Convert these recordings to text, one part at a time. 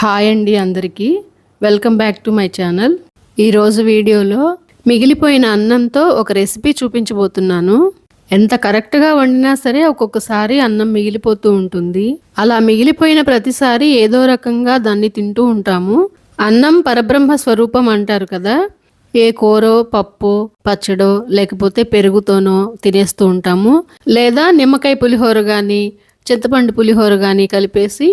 Hi అండి అందరికీ. Welcome back to my channel ఈరోజు వీడియోలో మిగిలిపోయిన అన్నంతో ఒక రెసిపీ చూపించబోతున్నాను. ఎంత కరెక్ట్గా వండినా సరే ఒక్కొక్కసారి అన్నం మిగిలిపోతూ ఉంటుంది. అలా మిగిలిపోయిన ప్రతిసారి ఏదో రకంగా దాన్ని తింటూ ఉంటాము. అన్నం పరబ్రహ్మ స్వరూపం అంటారు కదా. ఏ కూరో పప్పు పచ్చడో లేకపోతే పెరుగుతోనో తినేస్తూ ఉంటాము. లేదా నిమ్మకాయ పులిహోర కానీ చింతపండు పులిహోర కానీ కలిపేసి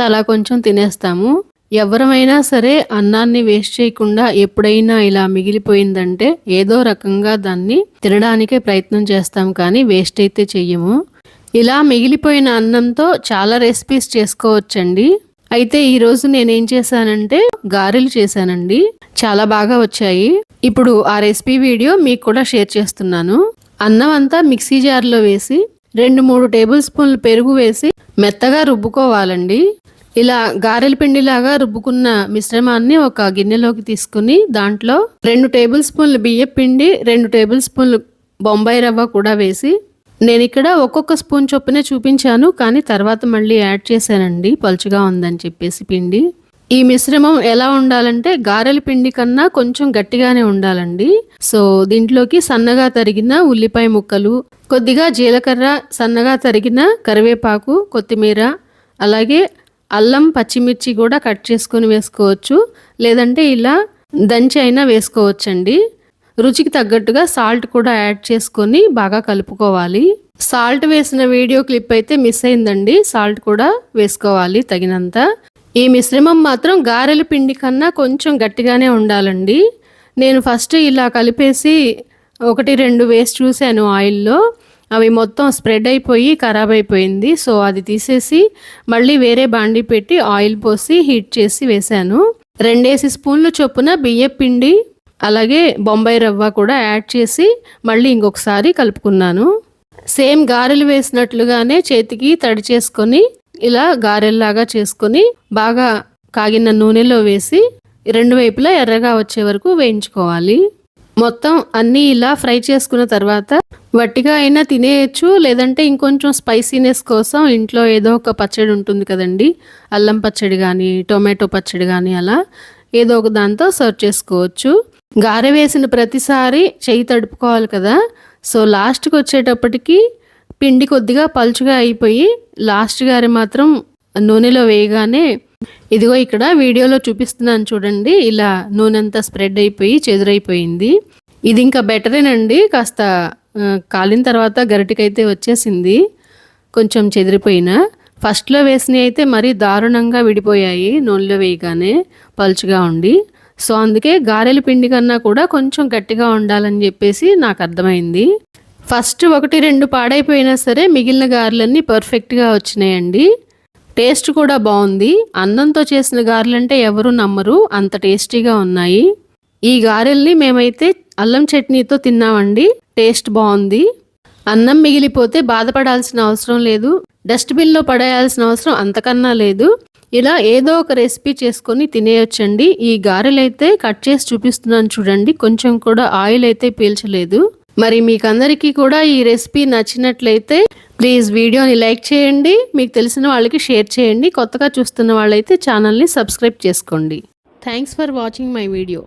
అలా కొంచెం తినేస్తాము. ఎవరమైనా సరే అన్నాన్ని వేస్ట్ చేయకుండా ఎప్పుడైనా ఇలా మిగిలిపోయిందంటే ఏదో రకంగా దాన్ని తినడానికే ప్రయత్నం చేస్తాం కానీ వేస్ట్ అయితే చెయ్యము. ఇలా మిగిలిపోయిన అన్నంతో చాలా రెసిపీస్ చేసుకోవచ్చండి. అయితే ఈరోజు నేనేం చేశానంటే గారెలు చేశానండి. చాలా బాగా వచ్చాయి. ఇప్పుడు ఆ రెసిపీ వీడియో మీకు కూడా షేర్ చేస్తున్నాను. అన్నం అంతా మిక్సీ జార్లో వేసి రెండు మూడు టేబుల్ స్పూన్లు పెరుగు వేసి మెత్తగా రుబ్బుకోవాలండి. ఇలా గారెల పిండిలాగా రుబ్బుకున్న మిశ్రమాన్ని ఒక గిన్నెలోకి తీసుకుని దాంట్లో రెండు టేబుల్ స్పూన్లు బియ్య పిండి రెండు టేబుల్ స్పూన్లు బొంబాయి రవ్వ కూడా వేసి నేను ఇక్కడ ఒక్కొక్క స్పూన్ చొప్పున చూపించాను కానీ తర్వాత మళ్ళీ యాడ్ చేశానండి పలుచుగా ఉందని చెప్పేసి పిండి. ఈ మిశ్రమం ఎలా ఉండాలంటే గారెల పిండి కన్నా కొంచెం గట్టిగానే ఉండాలండి. సో దీంట్లోకి సన్నగా తరిగిన ఉల్లిపాయ ముక్కలు కొద్దిగా జీలకర్ర సన్నగా తరిగిన కరివేపాకు కొత్తిమీర అలాగే అల్లం పచ్చిమిర్చి కూడా కట్ చేసుకొని వేసుకోవచ్చు. లేదంటే ఇలా దంచి అయినా వేసుకోవచ్చండి. రుచికి తగ్గట్టుగా సాల్ట్ కూడా యాడ్ చేసుకొని బాగా కలుపుకోవాలి. సాల్ట్ వేసిన వీడియో క్లిప్ అయితే మిస్ అయిందండి. సాల్ట్ కూడా వేసుకోవాలి తగినంత. ఈ మిశ్రమం మాత్రం గారెల పిండి కన్నా కొంచెం గట్టిగానే ఉండాలండి. నేను ఫస్ట్ ఇలా కలిపేసి ఒకటి రెండు వేసి చూశాను ఆయిల్లో. అవి మొత్తం స్ప్రెడ్ అయిపోయి ఖరాబ్ అయిపోయింది. సో అది తీసేసి మళ్ళీ వేరే బాండి పెట్టి ఆయిల్ పోసి హీట్ చేసి వేశాను. రెండేసి స్పూన్లు చొప్పున బియ్యం పిండి అలాగే బొంబాయి రవ్వ కూడా యాడ్ చేసి మళ్ళీ ఇంకొకసారి కలుపుకున్నాను. సేమ్ గారెలు వేసినట్లుగానే చేతికి తడి చేసుకొని ఇలా గారెల్లాగా చేసుకొని బాగా కాగిన నూనెలో వేసి రెండు వైపులా ఎర్రగా వచ్చే వరకు వేయించుకోవాలి. మొత్తం అన్నీ ఇలా ఫ్రై చేసుకున్న తర్వాత వట్టిగా అయినా తినేయచ్చు లేదంటే ఇంకొంచెం స్పైసీనెస్ కోసం ఇంట్లో ఏదో ఒక పచ్చడి ఉంటుంది కదండి. అల్లం పచ్చడి కానీ టొమాటో పచ్చడి కానీ అలా ఏదో ఒక దాంతో సర్వ్ చేసుకోవచ్చు. గారె వేసిన ప్రతిసారి చెయ్యి తడుపుకోవాలి కదా. సో లాస్ట్కి వచ్చేటప్పటికి పిండి కొద్దిగా పలుచుగా అయిపోయి లాస్ట్ గారి మాత్రం నూనెలో వేయగానే ఇదిగో ఇక్కడ వీడియోలో చూపిస్తున్నాను చూడండి ఇలా నూనె అంతా స్ప్రెడ్ అయిపోయి చెదురైపోయింది. ఇది ఇంకా బెటరేనండి కాస్త కాలిన తర్వాత గరిటికైతే వచ్చేసింది కొంచెం చెదిరిపోయిన. ఫస్ట్లో వేసినవి అయితే మరీ దారుణంగా విడిపోయాయి నూనెలో వేయగానే పలుచుగా ఉండి. సో అందుకే గారెల పిండి కన్నా కూడా కొంచెం గట్టిగా ఉండాలని చెప్పేసి నాకు అర్థమైంది. ఫస్ట్ ఒకటి రెండు పాడైపోయినా సరే మిగిలిన గారెలన్నీ పర్ఫెక్ట్గా వచ్చినాయండి. టేస్ట్ కూడా బాగుంది. అన్నంతో చేసిన గారెలంటే ఎవరు నమ్మరు. అంత టేస్టీగా ఉన్నాయి. ఈ గారెల్ని మేమైతే అల్లం చట్నీతో తిన్నామండి. టేస్ట్ బాగుంది. అన్నం మిగిలిపోతే బాధపడాల్సిన అవసరం లేదు. డస్ట్బిన్లో పడేయాల్సిన అవసరం అంతకన్నా లేదు. ఇలా ఏదో ఒక రెసిపీ చేసుకొని తినేయొచ్చండి. ఈ గారెలైతే కట్ చేసి చూపిస్తున్నాను చూడండి. కొంచెం కూడా ఆయిల్ అయితే పీల్చలేదు. మరి మీకు అందరికీ కూడా ఈ రెసిపీ నచ్చినట్లయితే ప్లీజ్ వీడియోని లైక్ చేయండి మీకు తెలిసిన వాళ్ళకి షేర్ చేయండి కొత్తగా చూస్తున్న వాళ్ళైతే ఛానల్ని సబ్స్క్రైబ్ చేసుకోండి. Thanks for watching my video